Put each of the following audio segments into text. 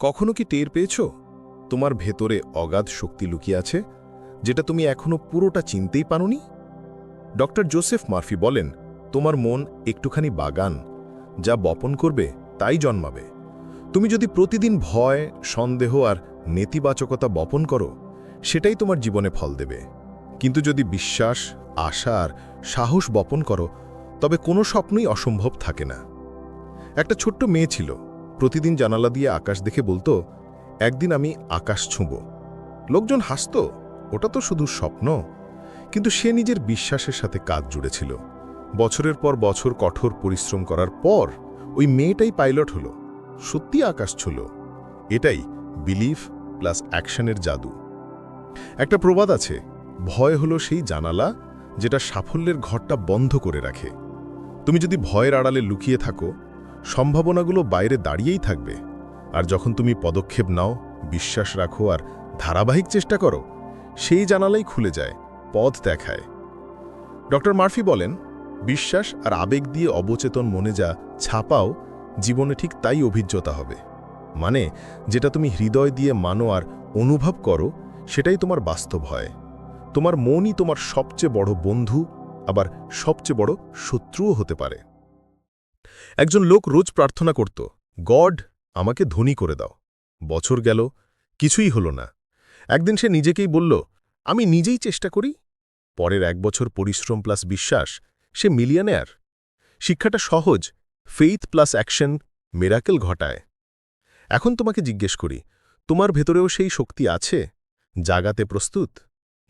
কখনো কি টের পেয়েছ? তোমার ভেতরে অগাধ শক্তি লুকিয়ে আছে, যেটা তুমি এখনও পুরোটা চিনতেই পারোনি? ডক্টর জোসেফ মার্ফি বলেন, তোমার মন একটুখানি বাগান, যা বপন করবে, তাই জন্মাবে। তুমি যদি প্রতিদিন ভয়, সন্দেহ আর নেতিবাচকতা বপন করো, সেটাই তোমার জীবনে ফল দেবে। কিন্তু যদি বিশ্বাস, আশা আর সাহস বপন করো, তবে কোনো স্বপ্নই অসম্ভব থাকে না। একটা ছোট্ট মেয়ে ছিল প্রতিদিন জানালা দিয়ে আকাশ দেখে বলতো, একদিন আমি আকাশ ছুঁব। লোকজন হাসত, ওটা তো শুধু স্বপ্ন। কিন্তু সে নিজের বিশ্বাসের সাথে কাজ জুড়েছিল। বছরের পর বছর কঠোর পরিশ্রম করার পর ওই মেয়েটাই পাইলট হলো, সত্যি আকাশ ছুল। এটাই বিলিফ প্লাস অ্যাকশনের জাদু। একটা প্রবাদ আছে, ভয় হলো সেই জানালা যেটা সাফল্যের ঘরটা বন্ধ করে রাখে। তুমি যদি ভয়ের আড়ালে লুকিয়ে থাকো সম্ভাবনাগুলো বাইরে দাঁড়িয়েই থাকবে। আর যখন তুমি পদক্ষেপ নাও, বিশ্বাস রাখো আর ধারাবাহিক চেষ্টা করো, সেই জানালাই খুলে যায়, পথ দেখায়। ডক্টর মার্ফি বলেন, বিশ্বাস আর আবেগ দিয়ে অবচেতন মনে যা ছাপাও, জীবনে ঠিক তাই অভিজ্ঞতা হবে। মানে যেটা তুমি হৃদয় দিয়ে মানো আর অনুভব করো, সেটাই তোমার বাস্তব হয়। তোমার মনই তোমার সবচেয়ে বড় বন্ধু, আবার সবচেয়ে বড় শত্রুও হতে পারে। একজন লোক রোজ প্রার্থনা করত, গড, আমাকে ধনী করে দাও। বছর গেল, কিছুই হল না। একদিন সে নিজেকেই বলল, আমি নিজেই চেষ্টা করি। পরের এক বছর পরিশ্রম প্লাস বিশ্বাস, সে মিলিয়নেয়ার শিক্ষাটা সহজ, ফেইথ প্লাস অ্যাকশন, মেরাকেল ঘটায়। এখন তোমাকে জিজ্ঞেস করি, তোমার ভেতরেও সেই শক্তি আছে? জাগাতে প্রস্তুত?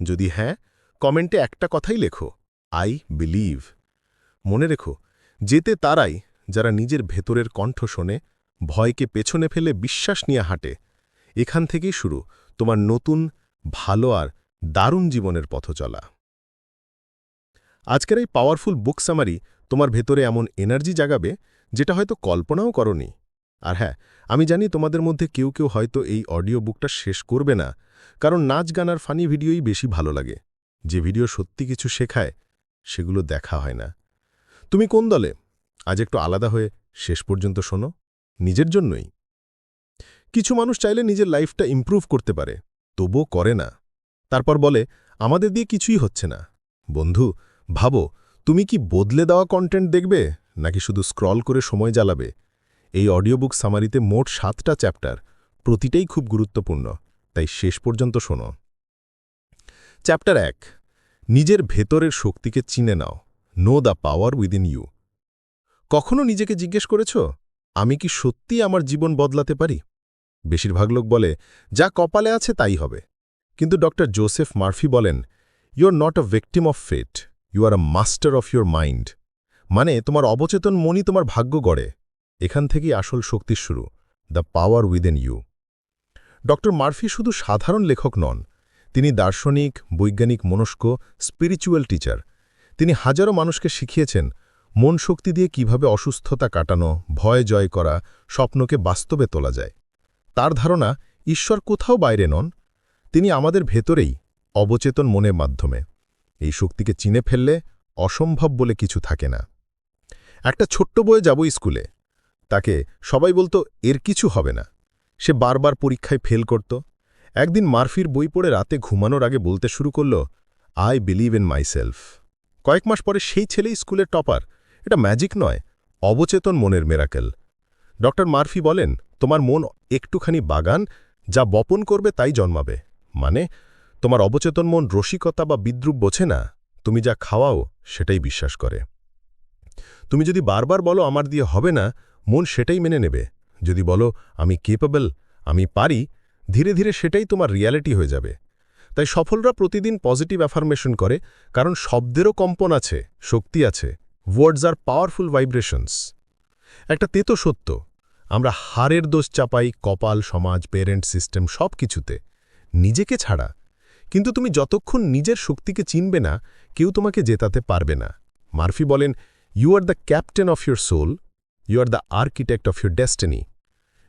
যদি হ্যাঁ কমেন্টে একটা কথাই লেখো, আই বিলিভ। মনে রেখো, যেতে তারাই যারা নিজের ভেতরের কণ্ঠ শোনে, ভয়কে পেছনে ফেলে বিশ্বাস নিয়ে হাঁটে। এখান থেকেই শুরু তোমার নতুন, ভালো আর দারুণ জীবনের পথ চলা। আজকের এই পাওয়ারফুল বুক সামারি তোমার ভেতরে এমন এনার্জি জাগাবে যেটা হয়তো কল্পনাও করনি। আর হ্যাঁ আমি জানি তোমাদের মধ্যে কেউ কেউ হয়তো এই অডিও বুকটা শেষ করবে না, কারণ নাচ, গান আর ফানি ভিডিওই বেশি ভালো লাগে। যে ভিডিও সত্যি কিছু শেখায়, সেগুলো দেখা হয় না। তুমি কোন দলে? আজ একটু আলাদা হয়ে শেষ পর্যন্ত শোনো, নিজের জন্যই। কিছু মানুষ চাইলে নিজের লাইফটা ইমপ্রুভ করতে পারে, তবুও করে না। তারপর বলে, আমাদের দিয়ে কিছুই হচ্ছে না। বন্ধু, ভাবো, তুমি কি বদলে দেওয়া কন্টেন্ট দেখবে, নাকি শুধু স্ক্রল করে সময় জ্বালাবে? এই অডিও বুক সামারিতে মোট সাতটা চ্যাপ্টার প্রতিটাই খুব গুরুত্বপূর্ণ, তাই শেষ পর্যন্ত শোনো। চ্যাপ্টার এক, নিজের ভেতরের শক্তিকে চিনে নাও। Know the power within you কখনো নিজেকে জিজ্ঞেস করেছ, আমি কি সত্যি আমার জীবন বদলাতে পারি? বেশিরভাগ লোক বলে, যা কপালে আছে তাই হবে। কিন্তু ডক্টর জোসেফ মার্ফি বলেন you are not a victim of fate you are a master of your mind মানে তোমার অবচেতন মনই তোমার ভাগ্য গড়ে। এখান থেকেই আসল শক্তির শুরু the power within you doctor Murphy শুধু সাধারণ লেখক নন, তিনি দার্শনিক, বৈজ্ঞানিক, মনস্ক স্পিরিচুয়াল টিচার তিনি হাজারো মানুষকে শিখিয়েছেন মন শক্তি দিয়ে কীভাবে অসুস্থতা কাটানো, ভয় জয় করা স্বপ্নকে বাস্তবে তোলা যায়। তার ধারণা, ঈশ্বর কোথাও বাইরে নন, তিনি আমাদের ভেতরেই অবচেতন মনের মাধ্যমে। এই শক্তিকে চিনে ফেললে অসম্ভব বলে কিছু থাকে না। একটা ছোট্ট বয়ে যাব স্কুলে। তাকে সবাই বলতো, এর কিছু হবে না। সে বারবার পরীক্ষায় ফেল করত। একদিন মারফির বই পড়ে রাতে ঘুমানোর আগে বলতে শুরু করল আই বিলিভ ইন মাইসেলফ কয়েক মাস পরে সেই ছেলেই স্কুলের টপার। এটা ম্যাজিক নয়, অবচেতন মনের মেরাকেল ডক্টর মার্ফি বলেন, তোমার মন একটুখানি বাগান, যা বপন করবে তাই জন্মাবে। মানে তোমার অবচেতন মন রসিকতা বা বিদ্রুপ বোঝে না, তুমি যা খাওয়াও সেটাই বিশ্বাস করে। তুমি যদি বারবার বলো আমার দিয়ে হবে না, মন সেটাই মেনে নেবে। যদি বলো আমি কেপেবল আমি পারি, ধীরে ধীরে সেটাই তোমার রিয়ালিটি হয়ে যাবে। তাই সফলরা প্রতিদিন পজিটিভ অ্যাফার্মেশন করে, কারণ শব্দেরও কম্পন আছে, শক্তি আছে। ওয়ার্ডস আর পাওয়ারফুল ভাইব্রেশনস একটা তেতো সত্য, আমরা হারের দোষ চাপাই, কপাল, সমাজ পেরেন্ট সিস্টেম সব কিছুতে নিজেকে ছাড়া। কিন্তু তুমি যতক্ষণ নিজের শক্তিকে চিনবে না, কেউ তোমাকে জেতাতে পারবে না। মার্ফি বলেন you are the captain of your soul you are the architect of your destiny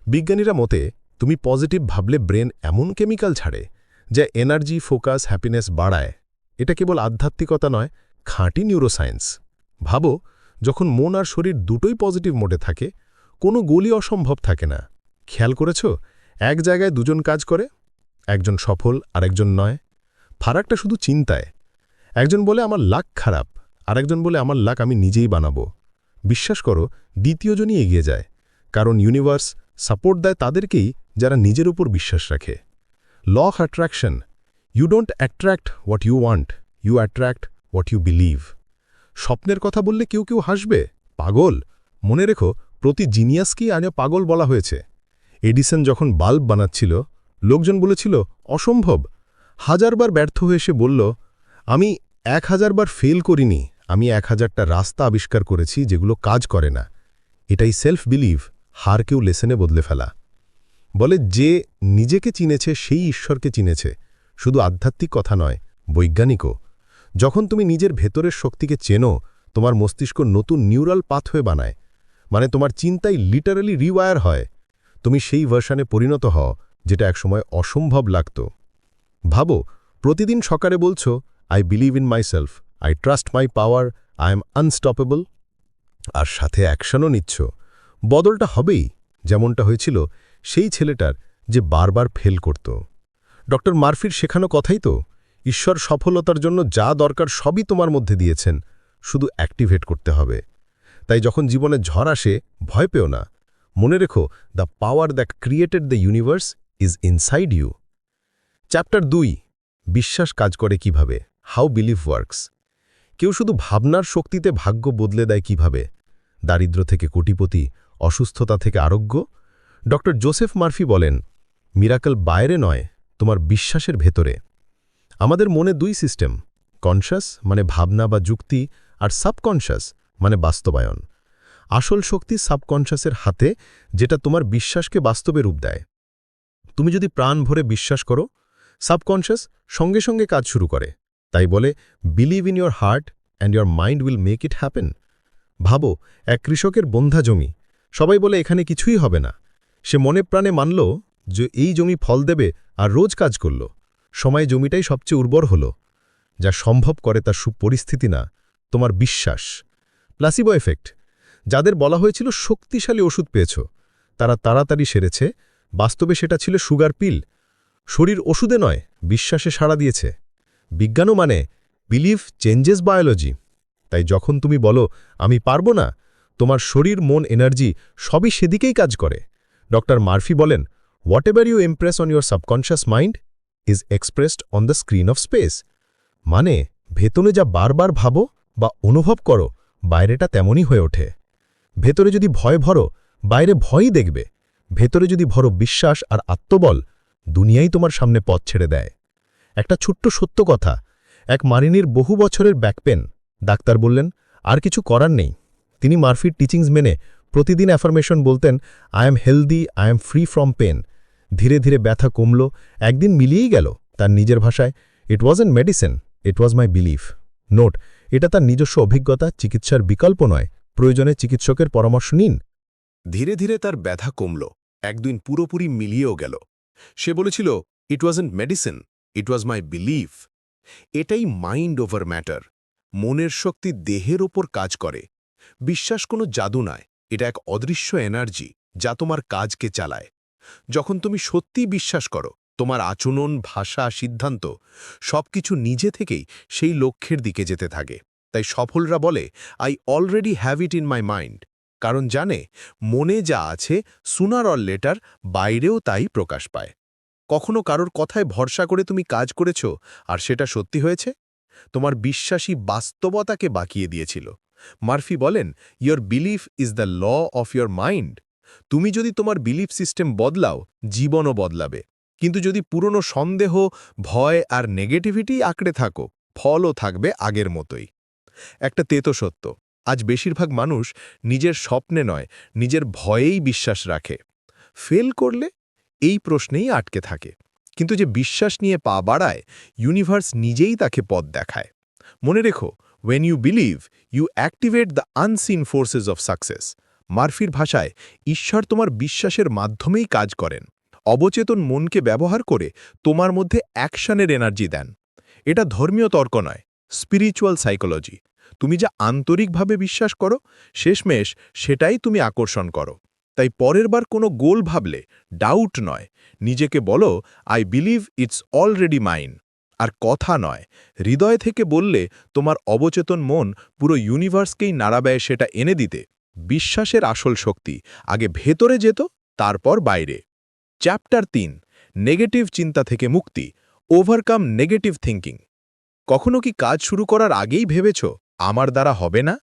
বিজ্ঞানীরা মতে, তুমি পজিটিভ ভাবলে ব্রেন এমন কেমিক্যাল ছাড়ে, যা এনার্জি ফোকাস হ্যাপিনেস বাড়ায়। এটা কেবল আধ্যাত্মিকতা নয়, খাঁটি নিউরোসায়েন্স ভাবো, যখন মন আর শরীর দুটোই পজিটিভ মোডে থাকে, কোনো গোলই অসম্ভব থাকে না। খেয়াল করেছ? এক জায়গায় দুজন কাজ করে, একজন সফল আর একজন নয়। ফারাকটা শুধু চিন্তায়। একজন বলে, আমার লাক খারাপ আর একজন বলে, আমার লাক আমি নিজেই বানাবো। বিশ্বাস করো, দ্বিতীয়জনই এগিয়ে যায়। কারণ ইউনিভার্স সাপোর্ট দেয় তাদেরকেই যারা নিজের উপর বিশ্বাস রাখে। Law of attraction you don't attract what you want you attract what you believe স্বপ্নের কথা বললে কেউ কেউ হাসবে। পাগল। মনে রেখো, প্রতি জিনিয়াসকেই আজ পাগল বলা হয়েছে। এডিসন যখন বাল্ব বানাচ্ছিল, লোকজন বলেছিল, অসম্ভব। হাজারবার ব্যর্থ হয়ে সে বলল, আমি এক হাজারবার ফেল করিনি। আমি এক হাজারটা রাস্তা আবিষ্কার করেছি যেগুলো কাজ করে না। এটাই সেলফ বিলিভ হারকেও লেসেনে বদলে ফেলা। বলে, যে নিজেকে চিনেছে, সেই ঈশ্বরকে চিনেছে। শুধু আধ্যাত্মিক কথা নয়, বৈজ্ঞানিকও। যখন তুমি নিজের ভেতরের শক্তিকে চেনো, তোমার মস্তিষ্ক নতুন নিউরাল পাথওয়ে বানায় মানে তোমার চিন্তাই লিটারালি রিওয়ায়ার হয়। তুমি সেই ভার্সানে পরিণত হও, যেটা একসময় অসম্ভব লাগত। ভাবো, প্রতিদিন সকালে বলছো I believe in myself I trust my power I am unstoppable আর সাথে অ্যাকশনও নিচ্ছ। বদলটা হবেই, যেমনটা হয়েছিল সেই ছেলেটার, যে বারবার ফেল করত। ডক্টর মারফির শেখানো কথাই তো? ঈশ্বর সফলতার জন্য যা দরকার সবই তোমার মধ্যে দিয়েছেন, শুধু অ্যাক্টিভেট করতে হবে। তাই যখন জীবনে ঝড় আসে, ভয় পেও না। মনে রেখো the power that created the universe is inside you chapter দুই, বিশ্বাস কাজ করে কীভাবে? হাউ বিলিভ ওয়ার্কস কেউ শুধু ভাবনার শক্তিতে ভাগ্য বদলে দেয় কীভাবে? দারিদ্র থেকে কোটিপতি, অসুস্থতা থেকে আরোগ্য? ড জোসেফ মার্ফি বলেন মিরাকল বাইরে নয়, তোমার বিশ্বাসের ভেতরে। আমাদের মনে দুই সিস্টেম কনশাস মানে ভাবনা বা যুক্তি, আর সাবকনশাস মানে বাস্তবায়ন। আসল শক্তি সাবকনশাসের হাতে, যেটা তোমার বিশ্বাসকে বাস্তবে রূপ দেয়। তুমি যদি প্রাণ ভরে বিশ্বাস করো সাবকনশাস সঙ্গে সঙ্গে কাজ শুরু করে। তাই বলে believe in your heart and your mind will make it happen ভাবো, এক কৃষকের বন্ধা জমি। সবাই বলে, এখানে কিছুই হবে না। সে মনে প্রাণে মানল যে, এই জমি ফল দেবে আর রোজ কাজ করল। সময় জমিটাই সবচেয়ে উর্বর হল। যা সম্ভব করে তার সুপরিস্থিতি না, তোমার বিশ্বাস। প্লাসিবো এফেক্ট, যাদের বলা হয়েছিল শক্তিশালী ওষুধ পেয়েছ, তারা তাড়াতাড়ি সেরেছে, বাস্তবে সেটা ছিল সুগার পিল। শরীর ওষুধে নয়, বিশ্বাসে সাড়া দিয়েছে। বিজ্ঞানও মানে বিলিভ চেঞ্জেস বায়োলজি তাই যখন তুমি বলো, আমি পারব না তোমার শরীর, মন এনার্জি সবই সেদিকেই কাজ করে। ডক্টর মার্ফি বলেন whatever you impress on your subconscious mind is expressed on the screen of space মানে ভেতরে যা বারবার ভাবো বা অনুভব করো, বাইরেটা তেমনই হয়ে ওঠে। ভেতরে যদি ভয় ভরো, বাইরে ভয়ই দেখবে। ভেতরে যদি ভরো বিশ্বাস আর আত্মবল, দুনিয়াই তোমার সামনে পথ ছেড়ে দেয়। একটা ছোট্ট সত্য কথা, এক মারিনীর বহু বছরের ব্যাকপেন ডাক্তার বললেন, আর কিছু করার নেই। তিনি মার্ফির টিচিংস মেনে প্রতিদিন অ্যাফার্মেশন বলতেন I am healthy I am free from pain ধীরে ধীরে ব্যথা কমল, একদিন মিলিয়েই গেল তার নিজের ভাষায় it was an medicine it was my belief note, এটা তার নিজস্ব অভিজ্ঞতা, চিকিৎসার বিকল্প নয়, প্রয়োজনে চিকিৎসকের পরামর্শ নিন। ধীরে ধীরে তার ব্যথা কমল, একদিন পুরোপুরি মিলিয়েও গেল। সে বলেছিল it was medicine it was my believe এটাই মাইন্ড ওভার ম্যাটার মনের শক্তি দেহের ওপর কাজ করে। বিশ্বাস কোনো জাদু নয়, এটা এক অদৃশ্য এনার্জি যা তোমার কাজকে চালায়। যখন তুমি সত্যি বিশ্বাস করো, তোমার আচরণ, ভাষা, সিদ্ধান্ত, সবকিছু নিজে থেকেই সেই লক্ষ্যের দিকে যেতে থাকে। তাই সফলরা বলে I already have it in my mind কারণ জানে, মনে যা আছে সুনার অর লেটার বাইরেও তাই প্রকাশ পায়। কখনো কারোর কথায় ভরসা করে তুমি কাজ করেছ, আর সেটা সত্যি হয়েছে? তোমার বিশ্বাসী বাস্তবতাকে বাকিয়ে দিয়েছিল। মার্ফি বলেন your belief is the law of your mind তুমি যদি তোমার বিলিফ সিস্টেম বদলাও, জীবনও বদলাবে। কিন্তু যদি পুরনো সন্দেহ, ভয় আর নেগেটিভিটি আঁকড়ে থাকো, ফলও থাকবে আগের মতোই। একটা তেতো সত্য, আজ বেশিরভাগ মানুষ নিজের স্বপ্নে নয়, নিজের ভয়েই বিশ্বাস রাখে। ফেল করলে এই প্রশ্নেই আটকে থাকে। কিন্তু যে বিশ্বাস নিয়ে পা বাড়ায় ইউনিভার্স নিজেই তাকে পথ দেখায়। মনে রেখো when you believe you activate the unseen forces of success মার্ফির ভাষায়, ঈশ্বর তোমার বিশ্বাসের মাধ্যমেই কাজ করেন। অবচেতন মনকে ব্যবহার করে তোমার মধ্যে অ্যাকশনের এনার্জি দেন। এটা ধর্মীয় তর্ক নয়, স্পিরিচুয়াল সাইকোলজি। তুমি যা আন্তরিকভাবে বিশ্বাস করো, শেষমেশ সেটাই তুমি আকর্ষণ করো। তাই পরের বার কোনো গোল ভাবলে ডাউট নয়, নিজেকে বলো I believe it's already mine আর কথা নয়, হৃদয় থেকে বললে তোমার অবচেতন মন পুরো ইউনিভার্সকেই নাড়াবেয় সেটা এনে দিতে। বিশ্বাসের আসল শক্তি, আগে ভেতরে যেত, তারপর বাইরে। চ্যাপ্টার তিন নেগেটিভ চিন্তা থেকে মুক্তি ওভারকাম নেগেটিভ থিঙ্কিং কখনো কি কাজ শুরু করার আগেই ভেবেছ, আমার দ্বারা হবে না?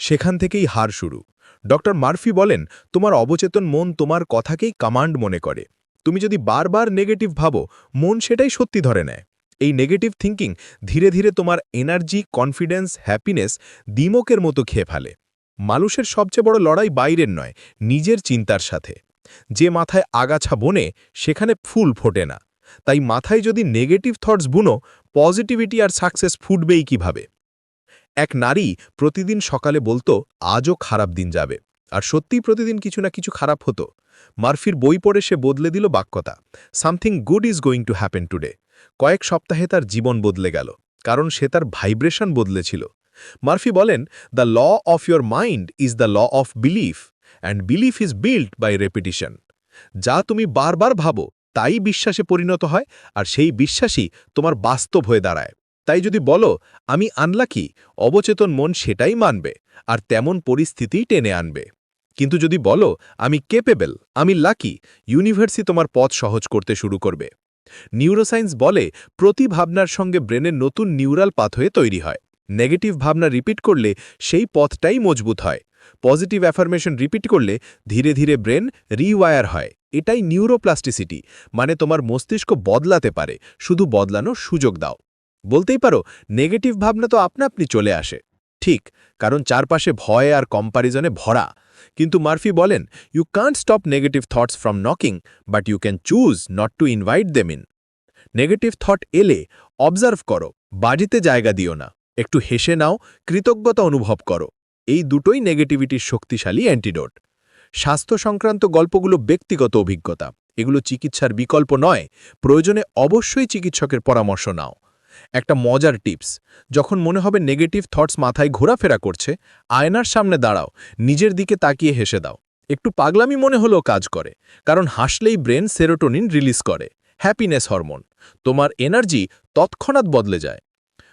সেখান থেকেই হার শুরু। ডক্টর মার্ফি বলেন, তোমার অবচেতন মন তোমার কথাকেই কমান্ড মনে করে। তুমি যদি বারবার নেগেটিভ ভাবো, মন সেটাই সত্যি ধরে নেয়। এই নেগেটিভ থিঙ্কিং ধীরে ধীরে তোমার এনার্জি কনফিডেন্স হ্যাপিনেস দিমকের মতো খেয়ে ফেলে। মানুষের সবচেয়ে বড় লড়াই বাইরের নয়, নিজের চিন্তার সাথে। যে মাথায় আগাছা বনে, সেখানে ফুল ফোটে না। তাই মাথায় যদি নেগেটিভ থটস বুনো পজিটিভিটি আর সাকসেস ফুটবেই কীভাবে? এক নারী প্রতিদিন সকালে বলতো, আজও খারাপ দিন যাবে। আর সত্যিই প্রতিদিন কিছু না কিছু খারাপ হতো। মার্ফির বই পড়ে সে বদলে দিল বাক্যতা something good is going to happen today কয়েক সপ্তাহে তার জীবন বদলে গেল, কারণ সে তার ভাইব্রেশন বদলেছিল। মার্ফি বলেন the law of your mind is the law of belief and belief is build by repetition যা তুমি বারবার ভাবো, তাই বিশ্বাসে পরিণত হয়, আর সেই বিশ্বাসই তোমার বাস্তব হয়ে দাঁড়ায়। তাই যদি বলো, আমি আনলাকি অবচেতন মন সেটাই মানবে, আর তেমন পরিস্থিতিই টেনে আনবে। কিন্তু যদি বলো, আমি কেপেবল আমি লাকি ইউনিভার্সি তোমার পথ সহজ করতে শুরু করবে। নিউরোসায়েন্স বলে, প্রতি ভাবনার সঙ্গে ব্রেনের নতুন নিউরাল পাথওয়ে তৈরি হয়। নেগেটিভ ভাবনা রিপিট করলে সেই পথটাই মজবুত হয়। পজিটিভ অ্যাফার্মেশন রিপিট করলে ধীরে ধীরে ব্রেন রিওয়ার হয়। এটাই নিউরোপ্লাস্টিসিটি মানে তোমার মস্তিষ্ক বদলাতে পারে, শুধু বদলানোর সুযোগ দাও। বলতেই পারো, নেগেটিভ ভাবনা তো আপনা আপনি চলে আসে। ঠিক, কারণ চারপাশে ভয় আর কম্পারিজনে ভরা। কিন্তু মার্ফি বলেন you can't stop negative thoughts from knocking but you can choose not to invite them in negative thought এলে অবজার্ভ করো, বাজিতে জায়গা দিও না। একটু হেসে নাও, কৃতজ্ঞতা অনুভব করো। এই দুটোই নেগেটিভিটির শক্তিশালী অ্যান্টিডোট স্বাস্থ্য সংক্রান্ত গল্পগুলো ব্যক্তিগত অভিজ্ঞতা। এগুলো চিকিৎসার বিকল্প নয়, প্রয়োজনে অবশ্যই চিকিৎসকের পরামর্শ নাও। একটা মজার টিপস, যখন মনে হবে নেগেটিভ থটস মাথায় ঘোরাফেরা করছে, আয়নার সামনে দাঁড়াও, নিজের দিকে তাকিয়ে হেসে দাও। একটু পাগলামি মনে হলেও কাজ করে, কারণ হাসলেই ব্রেন সেরোটোনিন রিলিজ করে হ্যাপিনেস হরমোন তোমার এনার্জি তৎক্ষণাৎ বদলে যায়।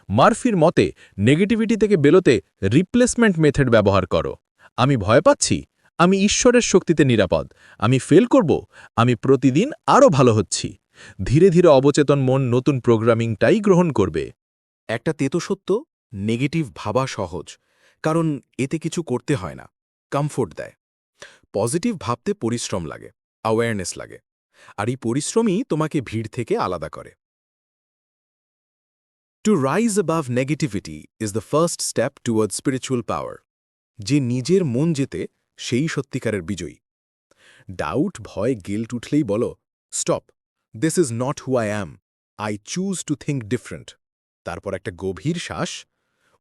মার্ফির মতে নেগেটিভিটি থেকে বেরোতে রিপ্লেসমেন্ট মেথড ব্যবহার করো। আমি ভয় পাচ্ছি, আমি ঈশ্বরের শক্তিতে নিরাপদ, আমি ফেল করব, আমি প্রতিদিন আরও ভালো হচ্ছি। ধীরে ধীরে অবচেতন মন নতুন প্রোগ্রামিংটাই গ্রহণ করবে। একটা তেতো সত্য নেগেটিভ ভাবা সহজ, কারণ এতে কিছু করতে হয় না কমফোর্ট দেয়। পজিটিভ ভাবতে পরিশ্রম লাগে অ্যাওয়ারনেস লাগে, আর এই পরিশ্রমই তোমাকে ভিড় থেকে আলাদা করে। To rise above negativity is the first step toward spiritual power যে নিজের মন যেতে সেই সত্যিকারের বিজয়ী। ডাউট ভয় গিল্ট উঠলেই বলো stop this is not who I am I choose to think different তারপর একটা গভীর শ্বাস,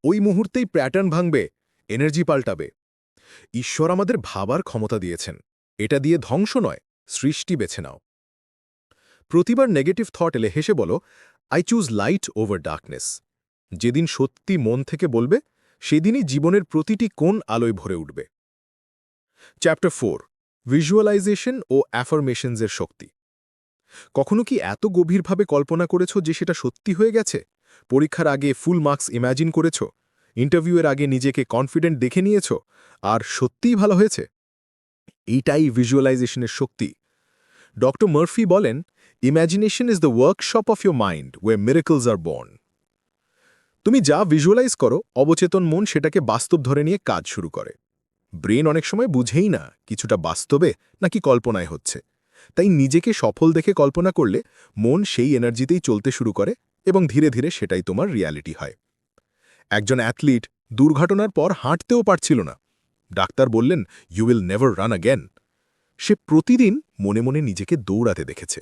ওই মুহূর্তেই প্যাটার্ন ভাঙবে এনার্জি পাল্টাবে। ঈশ্বর আমাদের ভাবার ক্ষমতা দিয়েছেন। এটা দিয়ে ধ্বংস নয়, সৃষ্টি বেছে নাও। প্রতিবার নেগেটিভ থট এলে হেসে বলো I choose light over darkness যেদিন সত্যি মন থেকে বলবে, সেদিনই জীবনের প্রতিটি কোণ আলোয় ভরে উঠবে। চ্যাপ্টার ফোর ভিজুয়ালাইজেশন ও অ্যাফার্মেশনসের শক্তি। কখনো কি এত গভীরভাবে কল্পনা করেছ যে সেটা সত্যি হয়ে গেছে? পরীক্ষার আগে ফুল মার্কস ইম্যাজিন করেছ? ইন্টারভিউয়ের আগে নিজেকে কনফিডেন্ট দেখে নিয়েছ? আর সত্যিই ভালো হয়েছে? এইটাই ভিজুয়ালাইজেশনের শক্তি। ডক্টর মার্ফি বলেন imagination is the workshop of your mind way miracles are born তুমি যা ভিজুয়ালাইজ করো, অবচেতন মন সেটাকে বাস্তব ধরে নিয়ে কাজ শুরু করে। ব্রেন অনেক সময় বুঝেই না কিছুটা বাস্তবে নাকি কল্পনায় হচ্ছে। তাই নিজেকে সফল দেখে কল্পনা করলে মন সেই এনার্জিতেই চলতে শুরু করে এবং ধীরে ধীরে সেটাই তোমার রিয়ালিটি হয়। একজন অ্যাথলিট দুর্ঘটনার পর হাঁটতেও পারছিল না। ডাক্তার বললেন you will never run again সে প্রতিদিন মনে মনে নিজেকে দৌড়াতে দেখেছে।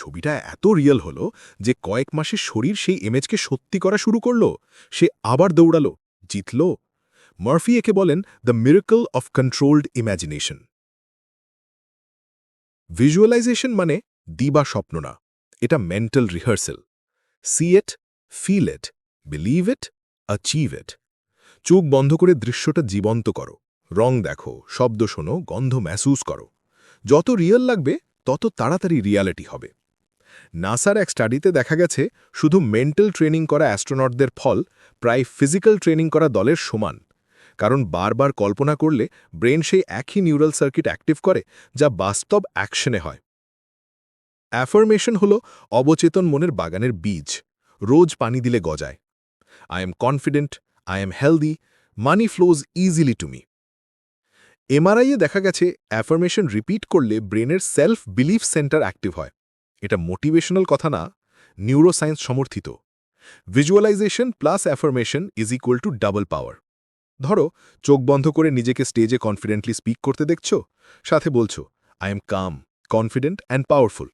ছবিটা এত রিয়েল হলো যে কয়েক মাসে শরীর সেই ইমেজকে সত্যি করা শুরু করল। সে আবার দৌড়ালো, জিতল। মার্ফি একে বলেন the miracle of controlled imagination visualisation মানে দিবা স্বপ্ন না, এটা mental rehearsal see it feel it believe it achieve it চোখ বন্ধ করে দৃশ্যটা জীবন্ত করো, রং দেখো, শব্দ শোনো, গন্ধ মেহসুস করো। যত রিয়েল লাগবে, তত তাড়াতাড়ি রিয়ালিটি হবে। নাসার এক স্টাডিতে দেখা গেছে, শুধু মেন্টাল ট্রেনিং করা অ্যাস্ট্রোনটদের ফল, প্রায় ফিজিক্যাল ট্রেনিং করা দলের সমান। কারণ বারবার কল্পনা করলে ব্রেন সেই একই নিউরাল সার্কিট অ্যাক্টিভ করে, যা বাস্তব অ্যাকশনে হয়। অ্যাফার্মেশন হল অবচেতন মনের বাগানের বীজ, রোজ পানি দিলে গজায়। I am confident, I am healthy, money flows easily to me. এমআরআইয়ে দেখা গেছে, অ্যাফার্মেশন রিপিট করলে ব্রেনের সেলফ বিলিফ সেন্টার অ্যাক্টিভ হয়। এটা মোটিভেশনাল কথা না নিউরোসায়েন্স সমর্থিত। Visualisation plus affirmation is equal to double power ধরো, চোখ বন্ধ করে নিজেকে স্টেজে কনফিডেন্টলি স্পিক করতে দেখছ, সাথে বলছো I am calm confident and powerful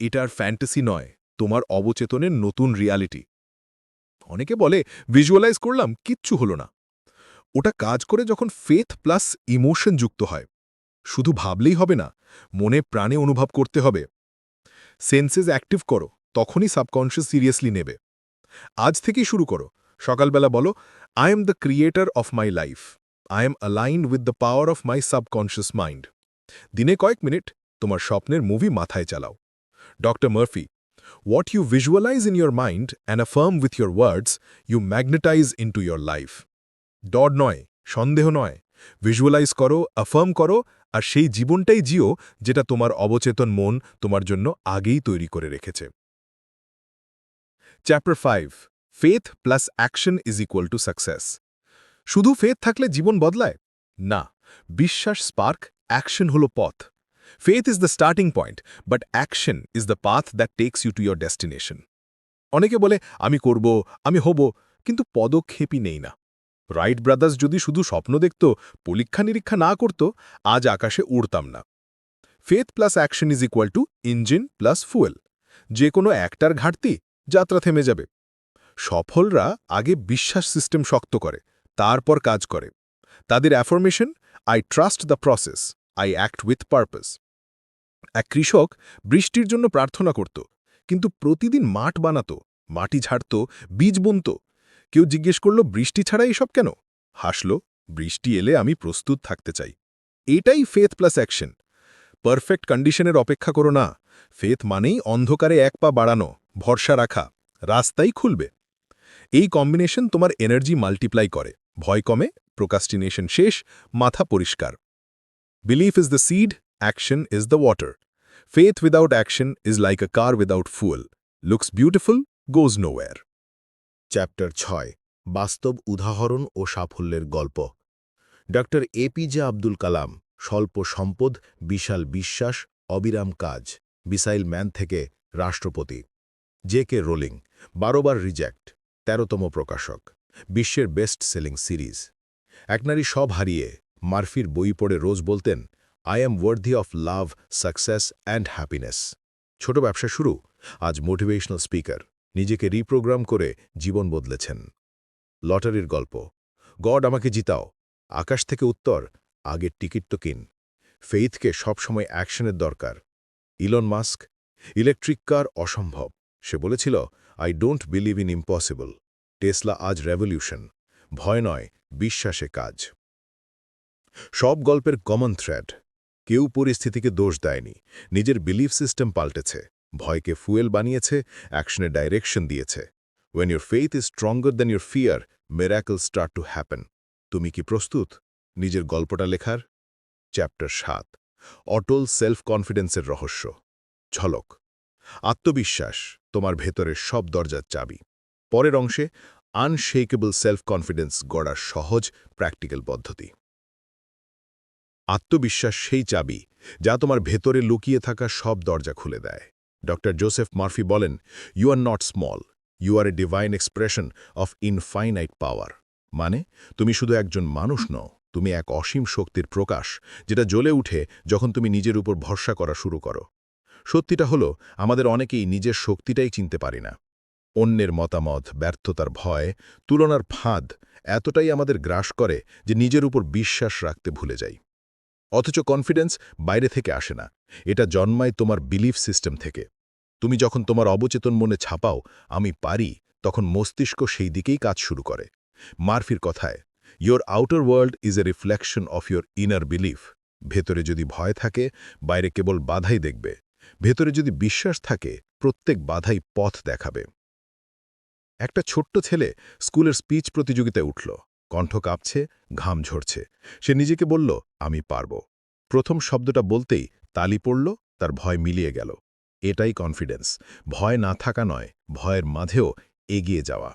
এটা আর ফ্যান্টাসি নয়, তোমার অবচেতনের নতুন রিয়ালিটি অনেকে বলে ভিজুয়ালাইজ করলাম, কিচ্ছু হলো না। ওটা কাজ করে যখন ফেথ প্লাস ইমোশন যুক্ত হয়। শুধু ভাবলেই হবে না মনে প্রাণে অনুভব করতে হবে। সেন্সেস অ্যাক্টিভ করো তখনই সাবকনশিয়াস সিরিয়াসলি নেবে। আজ থেকেই শুরু করো। সকালবেলা বলো I am the creator of my life I am aligned with the power of my subconscious mind দিনে কয়েক মিনিট তোমার স্বপ্নের মুভি মাথায় চালাও। Doctor Murphy What you visualize in your mind and affirm with your words, you magnetize into your life. Doubt নয় সন্দেহ নয় visualise করো অ্যাফার্ম করো, আর সেই জীবনটাই জিও যেটা তোমার অবচেতন মন তোমার জন্য আগেই তৈরি করে রেখেছে। Chapter five faith plus action is equal to success শুধু ফেথ থাকলে জীবন বদলায়? না, বিশ্বাস স্পার্ক অ্যাকশন হলো পথ। Faith is the starting point but action is the path that takes you to your destination অনেকে বলে, আমি করব, আমি হব, কিন্তু পদক্ষেপই নেই না। রাইট ব্রাদার্স যদি শুধু স্বপ্ন দেখত, পরীক্ষা নিরীক্ষা না করত, আজ আকাশে উড়তাম না। Faith plus action is equal to engine plus fuel যে কোনো একটার ঘাটতি যাত্রা থেমে যাবে। সফলরা আগে বিশ্বাস সিস্টেম শক্ত করে, তারপর কাজ করে। তাদের affirmation I trust the process I act with purpose এক কৃষক বৃষ্টির জন্য প্রার্থনা করত, কিন্তু প্রতিদিন মাঠ বানাত, মাটি ঝাড়ত, বীজ বুনত কেউ জিজ্ঞেস করল, বৃষ্টি ছাড়া এসব কেন? হাসল, বৃষ্টি এলে আমি প্রস্তুত থাকতে চাই। এটাই ফেথ প্লাস অ্যাকশন পারফেক্ট কন্ডিশনের অপেক্ষা করো না। ফেথ মানেই অন্ধকারে এক পা বাড়ানো, ভরসা রাখা, রাস্তাই খুলবে। এই কম্বিনেশন তোমার এনার্জি মাল্টিপ্লাই করে। ভয় কমে প্রোকাস্টিনেশন শেষ, মাথা পরিষ্কার। Belief is the seed action is the water faith without action is like a car without fuel looks beautiful goes nowhere chapter ছয়, বাস্তব উদাহরণ ও সাফল্যের গল্প। ডক্টর এপিজে আব্দুল কালাম স্বল্প সম্পদ, বিশাল বিশ্বাস, অবিরাম কাজ বিসাইল ম্যান থেকে রাষ্ট্রপতি। জে কে রোলিং বারোবার রিজেক্ট, তেরোতম প্রকাশক, বিশ্বের বেস্ট সেলিং সিরিজ। এক নারী সব হারিয়ে, মার্ফির বই পড়ে রোজ বলতেন I am worthy of love success and happiness ছোট ব্যবসা শুরু, আজ মোটিভেশনাল স্পিকার নিজেকে রিপ্রোগ্রাম করে জীবন বদলেছেন। লটারির গল্প। গড আমাকে জিতাও। আকাশ থেকে উত্তর, আগের টিকিট তো কিন। ফেইথকে সবসময় অ্যাকশনের দরকার। ইলন মাস্ক, ইলেকট্রিক কার অসম্ভব। সে বলেছিল I don't believe in impossible Tesla আজ রেভলিউশন ভয় নয়, বিশ্বাসে কাজ। সব গল্পের কমন থ্রেড কেউ পরিস্থিতিকে দোষ দেয়নি। নিজের বিলিফ সিস্টেম পাল্টেছে। ভয়কে ফুয়েল বানিয়েছে, অ্যাকশনে ডাইরেকশন দিয়েছে। When your faith is stronger than your fear miracle start to happen তুমি কি প্রস্তুত? নিজের গল্পটা লেখার? চ্যাপ্টার সাত। অটল সেলফ কনফিডেন্সের রহস্য। ঝলক। আত্মবিশ্বাস, তোমার ভেতরের সব দরজার চাবি। পরের অংশে আনশেকেবল সেলফ কনফিডেন্স গড়ার সহজ প্র্যাকটিক্যাল পদ্ধতি। আত্মবিশ্বাস সেই চাবি, যা তোমার ভেতরে লুকিয়ে থাকা সব দরজা খুলে দেয়। ড জোসেফ মার্ফি বলেন you are not small you are a divine expression of infinite power মানে তুমি শুধু একজন মানুষ নও, তুমি এক অসীম শক্তির প্রকাশ, যেটা জ্বলে উঠে যখন তুমি নিজের উপর ভরসা করা শুরু করো। সত্যিটা হলো, আমাদের অনেকেই নিজের শক্তিটাই চিনতে পারি না। অন্যের মতামত, ব্যর্থতার ভয়, তুলনার ফাঁদ এতটাই আমাদের গ্রাস করে যে নিজের উপর বিশ্বাস রাখতে ভুলে যাই। অথচ কনফিডেন্স বাইরে থেকে আসে না। এটা জন্মায় তোমার বিলিফ সিস্টেম থেকে। তুমি যখন তোমার অবচেতন মনে ছাপাও, আমি পারি, তখন মস্তিষ্ক সেই দিকেই কাজ শুরু করে। মারফির কথায় your outer world is a reflection of your inner belief ভেতরে যদি ভয় থাকে, বাইরে কেবল বাধাই দেখবে। ভেতরে যদি বিশ্বাস থাকে, প্রত্যেক বাধাই পথ দেখাবে। একটা ছোট্ট ছেলে স্কুলের স্পিচ প্রতিযোগিতায় উঠল। কণ্ঠ কাঁপছে, ঘাম ঝরছে। সে নিজেকে বলল, আমি পারব। প্রথম শব্দটা বলতেই তালি পড়ল, তার ভয় মিলিয়ে গেল। এটাই কনফিডেন্স ভয় না থাকা নয়, ভয়ের মাঝেও এগিয়ে যাওয়া।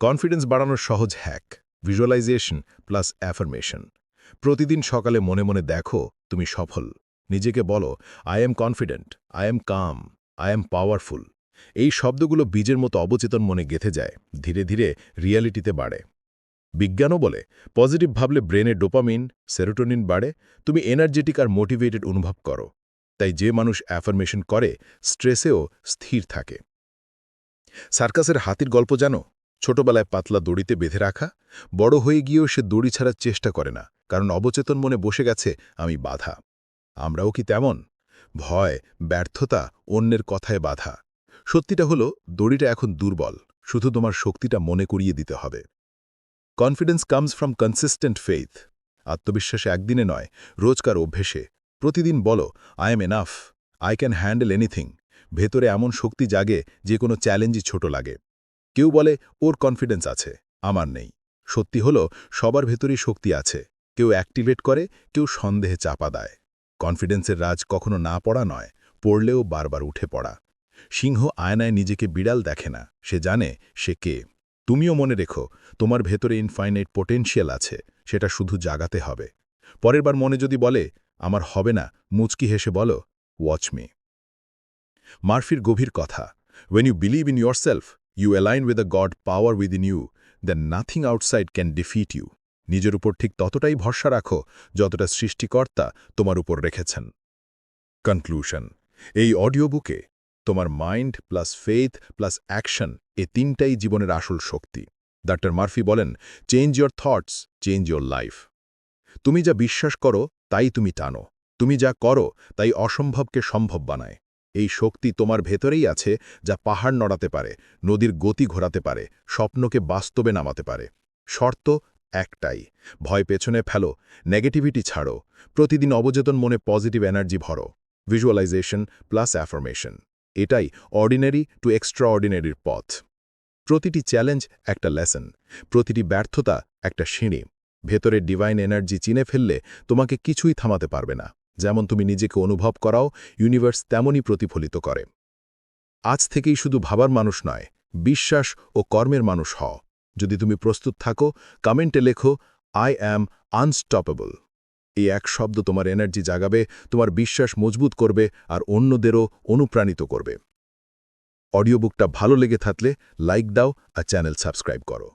কনফিডেন্স বাড়ানোর সহজ হ্যাক ভিজুয়ালাইজেশন প্লাস অ্যাফার্মেশন প্রতিদিন সকালে মনে মনে দেখো, তুমি সফল। নিজেকে বলো I am confident I am calm I am powerful এই শব্দগুলো বীজের মতো অবচেতন মনে গেথে যায়, ধীরে ধীরে রিয়ালিটিতে বাড়ে। বিজ্ঞানও বলে, পজিটিভ ভাবলে ব্রেনে ডোপামিন, সেরোটোনিন বাড়ে, তুমি এনার্জেটিক আর মোটিভেটেড অনুভব করো। তাই যে মানুষ অ্যাফার্মেশন করে, স্ট্রেসেও স্থির থাকে। সার্কাসের হাতির গল্প জানো? ছোটবেলায় পাতলা দড়িতে বেঁধে রাখা, বড় হয়ে গিয়েও সে দড়ি ছাড়ার চেষ্টা করে না, কারণ অবচেতন মনে বসে গেছে, আমি বাধা। আমরাও কি তেমন? ভয়, ব্যর্থতা, অন্যের কথায় বাধা। সত্যিটা হলো, দড়িটা এখন দুর্বল, শুধু তোমার শক্তিটা মনে করিয়ে দিতে হবে। Confidence comes from consistent faith আত্মবিশ্বাসে একদিনে নয়, রোজকার অভ্যেসে। প্রতিদিন বলো I am enough I can handle anything ভেতরে এমন শক্তি জাগে যে কোনো চ্যালেঞ্জই ছোট লাগে। কেউ বলে, ওর কনফিডেন্স আছে, আমার নেই। সত্যি হলো, সবার ভেতরেই শক্তি আছে। কেউ অ্যাক্টিভেট করে, কেউ সন্দেহে চাপা দেয়। কনফিডেন্সের রাজ কখনো না পড়া নয়, পড়লেও বারবার উঠে পড়া। সিংহ আয়নায় নিজেকে বিড়াল দেখে না, সে জানে সে কে। তুমিও মনে রেখো, তোমার ভেতরে ইনফাইনাইট পোটেনশিয়াল আছে, সেটা শুধু জাগাতে হবে। পরের বার মনে যদি বলে, আমার হবে না, মুচকি হেসে বলো ওয়াচ মি মার্ফির গভীর কথা when you believe in yourself you align with a god power within you then nothing outside can defeat you নিজের উপর ঠিক ততটাই ভরসা রাখো, যতটা সৃষ্টিকর্তা তোমার উপর রেখেছেন। কনক্লুশন এই অডিও বুকে তোমার mind plus faith plus action এ তিনটাই জীবনের আসল শক্তি। ডাক্তার মার্ফি বলেন change your thoughts change your life তুমি যা বিশ্বাস করো, তাই তুমি টানো। তুমি যা করো, তাই অসম্ভবকে সম্ভব বানায়। এই শক্তি তোমার ভেতরেই আছে, যা পাহাড় নড়াতে পারে, নদীর গতি ঘোরাতে পারে, স্বপ্নকে বাস্তবে নামাতে পারে। শর্ত একটাই, ভয় পেছনে ফেলো, নেগেটিভিটি ছাড়ো, প্রতিদিন অবচেতন মনে positive energy ভরো। Visualisation plus affirmation. এটাই অর্ডিনারি টু এক্সট্রা অর্ডিনারির পথ। প্রতিটি চ্যালেঞ্জ একটা লেসন প্রতিটি ব্যর্থতা একটা সিঁড়ি। ভেতরের ডিভাইন এনার্জি চিনে ফেললে তোমাকে কিছুই থামাতে পারবে না। যেমন তুমি নিজেকে অনুভব করাও ইউনিভার্স তেমনই প্রতিফলিত করে। আজ থেকেই শুধু ভাবার মানুষ নয়, বিশ্বাস ও কর্মের মানুষ হও। যদি তুমি প্রস্তুত থাকো কমেন্টে লেখো আই অ্যাম আনস্টপেবল এই এক শব্দ তোমার এনার্জি জাগাবে, তোমার বিশ্বাস মজবুত করবে আর অন্যদেরও অনুপ্রাণিত করবে। অডিও বুকটা ভালো লেগে থাকলে লাইক দাও আর চ্যানেল সাবস্ক্রাইব করো।